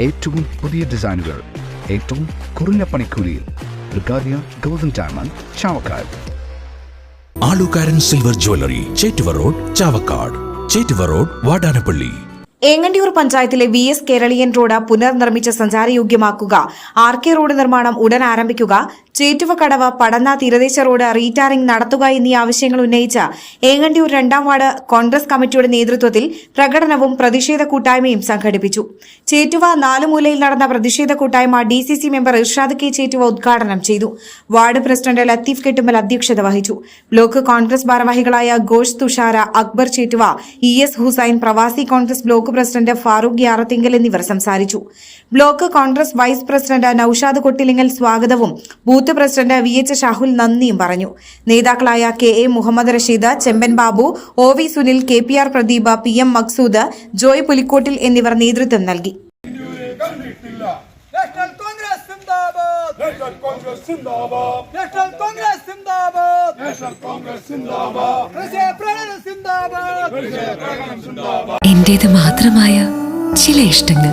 ഏറ്റവും പുതിയ ഡിസൈനുകൾ ഏറ്റവും കുറഞ്ഞ പണിക്കൂലിയിൽ ബ്രിഗാദിയ golden diamond Chavakkad. Alukkaran silver jewellery Chettuva road Chavakkad. Chettuva road Vadanappally. Engandiyur പഞ്ചായത്തിലെ വി എസ് കേരളീയൻ റോഡ് പുനർനിർമ്മിച്ച് സഞ്ചാരയോഗ്യമാക്കുക. ആർ കെ റോഡ് നിർമ്മാണം ഉടൻ ആരംഭിക്കുക. ചേറ്റുവ കടവ പടന്ന തീരദേശ റോഡ് റീടാറിംഗ് നടത്തുക എന്നീ ആവശ്യങ്ങൾ ഉന്നയിച്ച ഏങ്ങണ്ടിയൂർ രണ്ടാം വാർഡ് കോൺഗ്രസ് കമ്മിറ്റിയുടെ നേതൃത്വത്തിൽ പ്രകടനവും പ്രതിഷേധ കൂട്ടായ്മയും സംഘടിപ്പിച്ചു. ചേറ്റുവ നാലുമൂലയിൽ നടന്ന പ്രതിഷേധ കൂട്ടായ്മ D C C member Irshad K Chettuva ഉദ്ഘാടനം ചെയ്തു. വാർഡ് പ്രസിഡന്റ് ലത്തീഫ് കെട്ടുമൽ അധ്യക്ഷത വഹിച്ചു. ബ്ലോക്ക് കോൺഗ്രസ് ഭാരവാഹികളായ Ghosh Thushara Akbar Chettuva E S Hussain Pravasi Congress block president Farooq Yarathinkal എന്നിവർ സംസാരിച്ചു. Block Congress vice president Noushad Kottilingal സ്വാഗതവും booth president V H Shahul നന്ദിയും പറഞ്ഞു. നേതാക്കളായ K A Muhammad Rasheed Chemban Babu O V Sunil K P R Pradeepa P M Maqsood Joy Pulikkottil എന്നിവർ നേതൃത്വം നൽകി. National Congress സിന്ദാബാദ് National Congress സിന്ദാബാദ് National Congress സിന്ദാബാദ് നേഷണൽ കോൺഗ്രസ് സിന്ദാബാദ് പ്രതിഷേധ സിന്ദാബാദ് എന്റേത് മാത്രമായ ചില ഇഷ്ടങ്ങൾ.